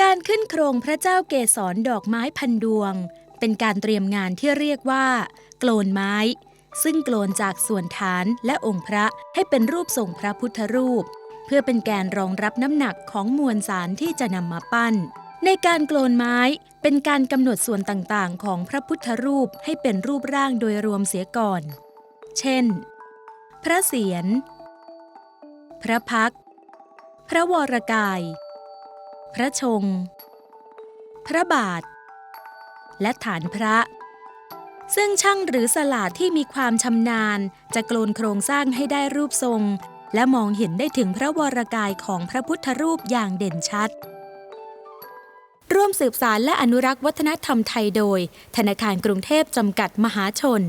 การขึ้นโครงพระเจ้าเกศรดอกไม้พันดวง เป็นการเตรียมงานที่เรียกว่าโกลนไม้ ซึ่งโกลนจากส่วนฐานและองค์พระให้เป็นรูปทรงพระพุทธรูป เพื่อเป็นแกนรองรับน้ำหนักของมวลสารที่จะนำมาปั้น ในการโกลนไม้เป็นการกำหนดส่วนต่างๆ ของพระพุทธรูปให้เป็นรูปร่างโดยรวมเสียก่อน เช่น พระเศียร พระพัก พระวรกาย พระชง พระบาท และฐานพระ ซึ่งช่างหรือสลาดที่มีความชำนาญจะโกลนโครงสร้างให้ได้รูปทรง และมองเห็นได้ถึงพระวรกายของพระพุทธรูปอย่างเด่นชัดร่วมสืบสารและอนุรักษ์วัฒนธรรมไทยโดย ธนาคารกรุงเทพจำกัดมหาชน